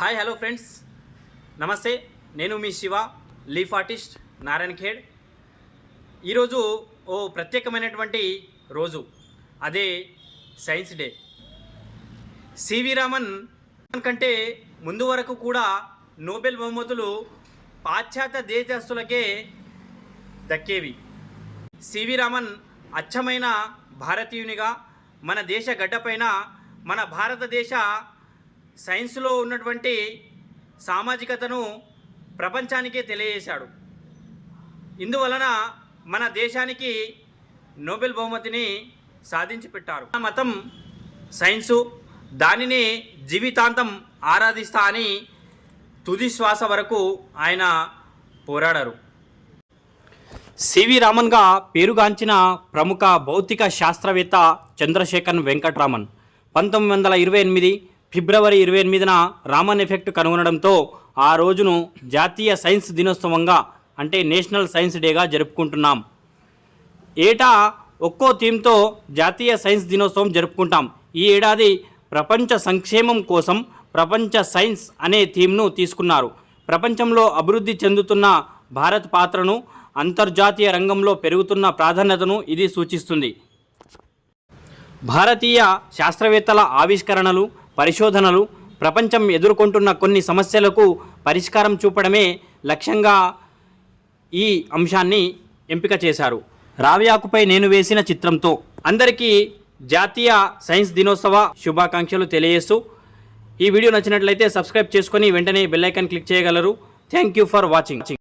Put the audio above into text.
Hi hello friends నమస్తే నేను మీ శివ లీఫ్ ఆర్టిస్ట్ నారాయణ ఖేడ్ ఈరోజు ఓ ప్రత్యేకమైనటువంటి రోజు. అదే సైన్స్ డే సివి రామన్ కంటే ముందు వరకు కూడా నోబెల్ బహుమతులు పాశ్చాత్య దేశస్తులకే దక్కేవి. సివి రామన్ అచ్చమైన భారతీయునిగా మన దేశ గడ్డపైన మన భారతదేశ సైన్స్లో ఉన్నటువంటి సామాజికతను ప్రపంచానికే తెలియజేశాడు. ఇందువలన మన దేశానికి నోబెల్ బహుమతిని సాధించి పెట్టారు. మతం సైన్సు దానిని జీవితాంతం ఆరాధిస్తా అని తుది శ్వాస వరకు ఆయన పోరాడారు. సివి రామన్గా పేరుగాంచిన ప్రముఖ భౌతిక శాస్త్రవేత్త చంద్రశేఖర్ వెంకట్రామన్ పంతొమ్మిది వందల ఇరవై ఎనిమిది ఫిబ్రవరి ఇరవై ఎనిమిదిన రామన్ ఎఫెక్ట్ కనుగొనడంతో ఆ రోజును జాతీయ సైన్స్ దినోత్సవంగా అంటే నేషనల్ సైన్స్ డేగా జరుపుకుంటున్నాం. ఏటా ఒక్కో థీమ్తో జాతీయ సైన్స్ దినోత్సవం జరుపుకుంటాం. ఈ ఏడాది ప్రపంచ సంక్షేమం కోసం ప్రపంచ సైన్స్ అనే థీమ్ను తీసుకున్నారు. ప్రపంచంలో అభివృద్ధి చెందుతున్న భారత్ పాత్రను అంతర్జాతీయ రంగంలో పెరుగుతున్న ప్రాధాన్యతను ఇది సూచిస్తుంది. భారతీయ శాస్త్రవేత్తల ఆవిష్కరణలు పరిశోధనలు ప్రపంచం ఎదుర్కొంటున్న కొన్ని సమస్యలకు పరిష్కారం చూపడమే లక్ష్యంగా ఈ అంశాన్ని ఎంపిక చేశారు. రావ్యాకుపై నేను వేసిన చిత్రంతో. అందరికీ జాతీయ సైన్స్ దినోత్సవ శుభాకాంక్షలు తెలియజేస్తూ ఈ వీడియో నచ్చినట్లయితే సబ్స్క్రైబ్ చేసుకొని వెంటనే బెల్లైకాన్ క్లిక్ చేయగలరు. Thank you for watching.